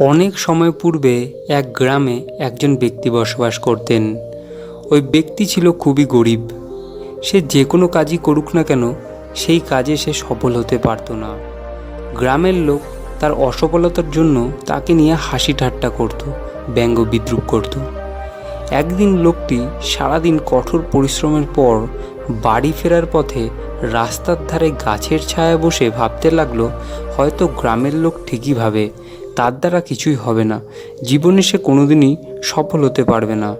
অনেক সময় পূর্বে এক গ্রামে একজন ব্যক্তি বসবাস করতেন। ওই ব্যক্তি ছিল খুবই গরিব। সে যে কোনো কাজই করুক না কেন, সেই কাজে সে সফল হতে পারতো না। গ্রামের লোক তার অসফলতার জন্য তাকে নিয়ে হাসি ঠাট্টা করত, ব্যঙ্গ বিদ্রুপ করত। একদিন লোকটি সারাদিন কঠোর পরিশ্রমের পর বাড়ি ফেরার পথে রাস্তার ধারে গাছের ছায়া বসে ভাবতে লাগল, হয়তো গ্রামের লোক ঠিকই ভাবে তার দ্বারা কিছুই হবে না। জীবনে সে কোনোদিনই সফল হতে পারবে না।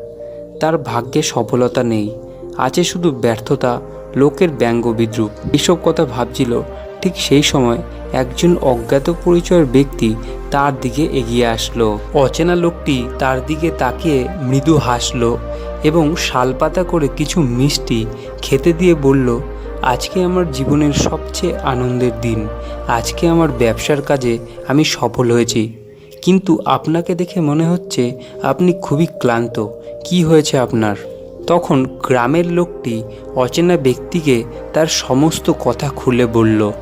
তার ভাগ্যে সফলতা নেই। আছে শুধু ব্যর্থতা, লোকের ব্যঙ্গ বিদ্রুপ। এসব কথা ভাবছিল ঠিক সেই সময় একজন অজ্ঞাত পরিচয়ের ব্যক্তি তার দিকে এগিয়ে আসলো। অচেনা লোকটি তার দিকে তাকিয়ে মৃদু হাসলো এবং শালপাতা করে কিছু মিষ্টি খেতে দিয়ে বলল আজকে আমার জীবনের সবচেয়ে আনন্দের দিন। আজকে আমার ব্যবসার কাজে আমি সফল হয়েছি। কিন্তু আপনাকে দেখে মনে হচ্ছে আপনি খুবই ক্লান্ত। কি হয়েছে আপনার? তখন গ্রামের লোকটি অচেনা ব্যক্তিকে তার সমস্ত কথা খুলে বলল।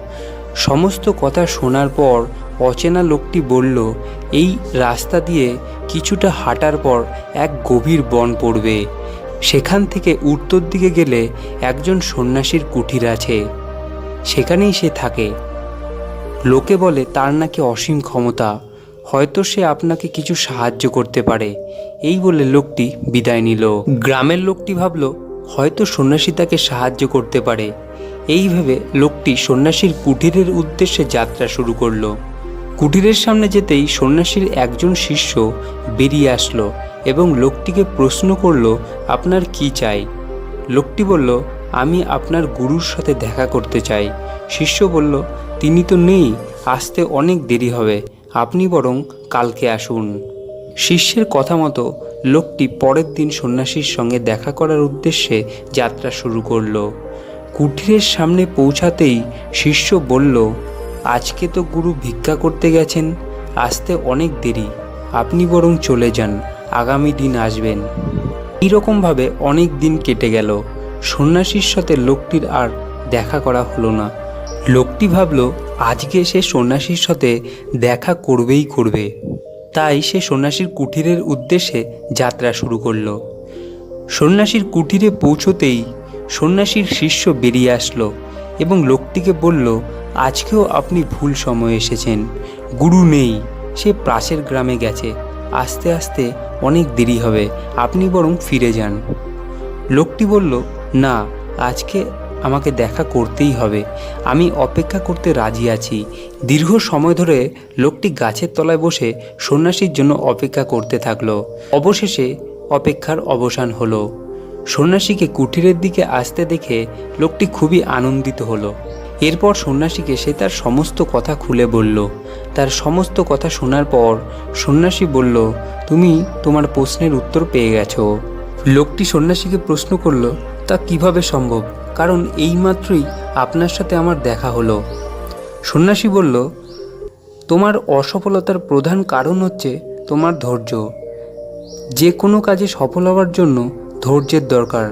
সমস্ত কথা শোনার পর অচেনা লোকটি বলল, এই রাস্তা দিয়ে কিছুটা হাঁটার পর এক গভীর বন পড়বে। সেখান থেকে উত্তর দিকে গেলে একজন সন্ন্যাসীর কুঠির আছে। সেখানেই সে থাকে। লোকে বলে, তার নাকি অসীম ক্ষমতা। হয়তো সে আপনাকে কিছু সাহায্য করতে পারে। এই বলে লোকটি বিদায় নিল। গ্রামের লোকটি ভাবল, হয়তো সন্ন্যাসী তাকে সাহায্য করতে পারে। এই ভেবে লোকটি সন্ন্যাসীর কুঠিরের উদ্দেশ্যে যাত্রা শুরু করল। কুঠিরের সামনে যেতেই সন্ন্যাসীর একজন শিষ্য বেরিয়ে আসলো এবং লোকটিকে প্রশ্ন করল, আপনার কি চাই? লোকটি বলল, আমি আপনার গুরুর সাথে দেখা করতে চাই। শিষ্য বলল, তিনি তো নেই, আসতে অনেক দেরি হবে, আপনি বরং কালকে আসুন। শিষ্যের কথা মতো লোকটি পরের দিন সন্ন্যাসীর সঙ্গে দেখা করার উদ্দেশ্যে যাত্রা শুরু করল। কুঠিরের সামনে পৌঁছাতেই শিষ্য বলল আজকে তো গুরু ভিক্ষা করতে গেছেন, আসতে অনেক দেরি, আপনি বরং চলে যান, আগামী দিন আসবেন। এইরকমভাবে অনেক দিন কেটে গেল, সন্ন্যাসীর সাথে লোকটির আর দেখা করা হলো না। লোকটি ভাবল, আজকে সে সন্ন্যাসীর সাথে দেখা করবেই করবে। তাই সে সন্ন্যাসীর কুঠিরের উদ্দেশ্যে যাত্রা শুরু করল। সন্ন্যাসীর কুঠিরে পৌঁছতেই সন্ন্যাসীর শিষ্য বেরিয়ে আসলো। এবং লোকটিকে বলল, আজকেও আপনি ভুল সময়ে এসেছেন। গুরু নেই, সে পাশের গ্রামে গেছে। আস্তে আস্তে অনেক দেরি হবে, আপনি বরং ফিরে যান। লোকটি বলল, না, আজকে আমাকে দেখা করতেই হবে। আমি অপেক্ষা করতে রাজি আছি। দীর্ঘ সময় ধরে লোকটি গাছের তলায় বসে সন্ন্যাসীর জন্য অপেক্ষা করতে থাকল। অবশেষে অপেক্ষার অবসান হলো। সন্ন্যাসীকে কুঠিরের দিকে আসতে দেখে লোকটি খুবই আনন্দিত হলো। এরপর সন্ন্যাসীকে সে তার সমস্ত কথা খুলে বলল। তার সমস্ত কথা শোনার পর সন্ন্যাসী বলল, তুমি তোমার প্রশ্নের উত্তর পেয়ে গেছো। লোকটি সন্ন্যাসীকে প্রশ্ন করল, তা কীভাবে সম্ভব? কারণ এইমাত্রই আপনার সাথে আমার দেখা হলো। সন্ন্যাসী বলল, তোমার অসফলতার প্রধান কারণ হচ্ছে তোমার ধৈর্য। যে কোনো কাজে সফল হওয়ার জন্য ধৈর্যের দরকার।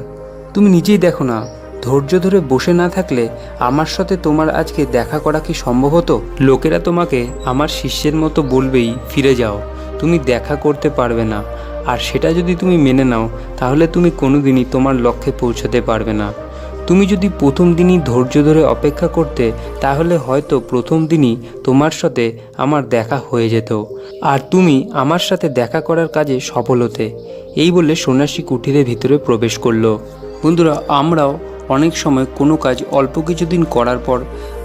তুমি নিজেই দেখো না, ধৈর্য ধরে বসে না থাকলে আমার সাথে তোমার আজকে দেখা করা কি সম্ভব হতো? লোকেরা তোমাকে আমার শিষ্যের মতো বলবেই, ফিরে যাও, তুমি দেখা করতে পারবে না। আর সেটা যদি তুমি মেনে নাও, তাহলে তুমি কোনোদিনই তোমার লক্ষ্যে পৌঁছতে পারবে না। তুমি যদি প্রথম দিনই ধৈর্য ধরে অপেক্ষা করতে, তাহলে হয়তো প্রথম দিনই তোমার সাথে আমার দেখা হয়ে যেত। আর তুমি আমার সাথে দেখা করার কাজে সফল হতে। এই বলে সন্ন্যাসী কুঠিরের ভিতরে প্রবেশ করল। বন্ধুরা, আমরাও অনেক সময় কোনো কাজ অল্প কিছুদিন করার পর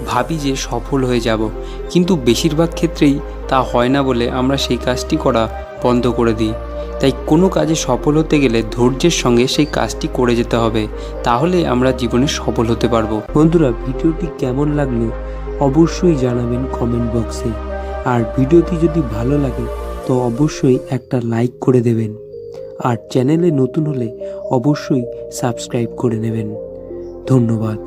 ভাবি যে সফল হয়ে যাব। কিন্তু বেশিরভাগ ক্ষেত্রেই তা হয় না বলে আমরা সেই কাজটি করা বন্ধ করে দিই। তাই কোনো কাজে সফল হতে গেলে ধৈর্যের সঙ্গে সেই কাজটি করে যেতে হবে, তাহলে আমরা জীবনে সফল হতে পারব। বন্ধুরা, ভিডিওটি কেমন লাগল অবশ্যই জানাবেন কমেন্ট বক্সে আর ভিডিওটি যদি ভালো লাগে, তো অবশ্যই একটা লাইক করে দেবেন। আর চ্যানেলে নতুন হলে অবশ্যই সাবস্ক্রাইব করে নেবেন। ধন্যবাদ।